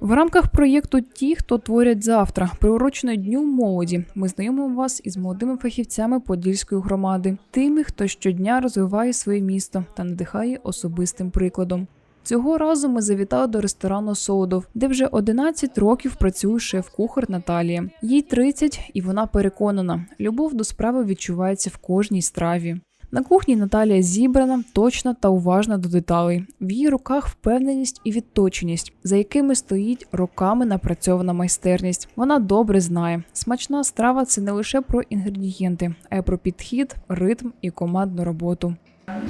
В рамках проєкту Ті, хто творять завтра, приурочено дню молоді. Ми знайомимо вас із молодими фахівцями Подільської громади, тими, хто щодня розвиває своє місто та надихає особистим прикладом. Цього разу ми завітали до ресторану Солодов, де вже 11 років працює шеф-кухар Наталія. Їй 30, і вона переконана, любов до справи відчувається в кожній страві. На кухні Наталія зібрана, точна та уважна до деталей. В її руках впевненість і відточеність, за якими стоїть роками напрацьована майстерність. Вона добре знає, смачна страва це не лише про інгредієнти, а й про підхід, ритм і командну роботу.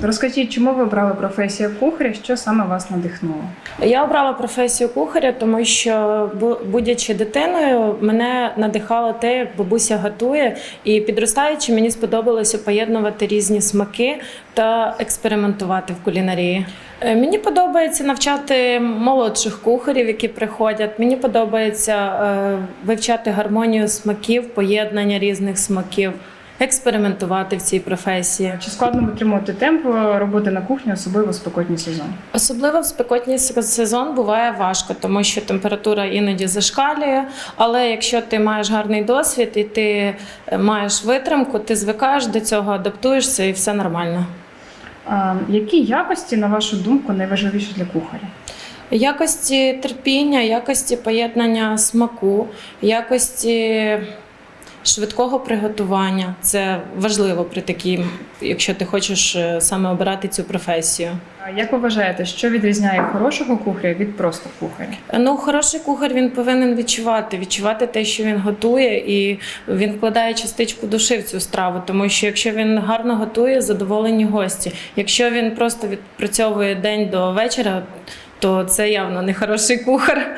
Розкажіть, чому ви обрали професію кухаря? Що саме вас надихнуло? Я обрала професію кухаря, тому що, будучи дитиною, мене надихало те, як бабуся готує. І підростаючи, мені сподобалося поєднувати різні смаки та експериментувати в кулінарії. Е, Мені подобається навчати молодших кухарів, які приходять. Мені подобається е, вивчати гармонію смаків, поєднання різних смаків, експериментувати в цій професії. Чи складно витримувати темп роботи на кухні, особливо в спекотній сезон? Особливо в спекотній сезон буває важко, тому що температура іноді зашкалює. Але якщо ти маєш гарний досвід і ти е, маєш витримку, ти звикаєш до цього, адаптуєшся і все нормально. А, які якості, на вашу думку, найважливіші для кухаря? Якості терпіння, якості поєднання смаку, якості швидкого приготування це важливо при такій, якщо ти хочеш е, саме обирати цю професію. Як ви вважаєте, що відрізняє хорошого кухаря від просто кухаря? Ну, хороший кухар він повинен відчувати, відчувати те, що він готує, і він вкладає частичку душі в цю страву. Тому що якщо він гарно готує, задоволені гості. Якщо він просто відпрацьовує день до вечора, то це явно не хороший кухар.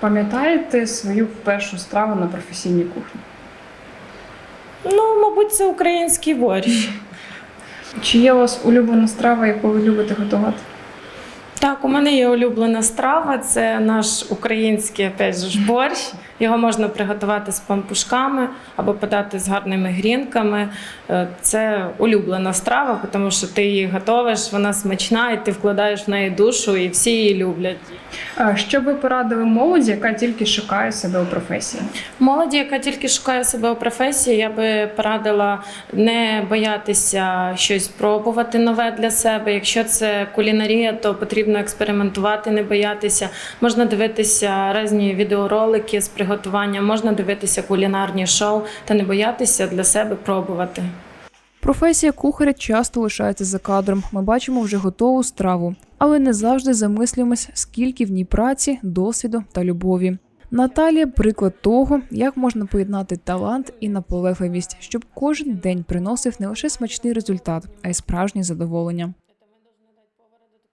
Пам'ятаєте свою першу страву на професійній кухні? Ну, мабуть, це український борщ. Чи є у вас улюблена страва, яку ви любите готувати? Так, у мене є улюблена страва. Це наш український опять же, борщ. Його можна приготувати з пампушками або подати з гарними грінками. Е, Це улюблена страва, тому що ти її готовиш, вона смачна, і ти вкладаєш в неї душу, і всі її люблять. Що ви порадили молоді, яка тільки шукає себе у професії? Молоді, яка тільки шукає себе у професії, я би порадила не боятися щось пробувати нове для себе. Якщо це кулінарія, то потрібно експериментувати, не боятися. Можна дивитися різні відеоролики з приготування, можна дивитися кулінарні шоу та не боятися для себе пробувати. Професія кухаря часто лишається за кадром. Ми бачимо вже готову страву, але не завжди замислюємось, скільки в ній праці, досвіду та любові. Наталія приклад того, як можна поєднати талант і наполегливість, щоб кожен день приносив не лише смачний результат, а й справжнє задоволення.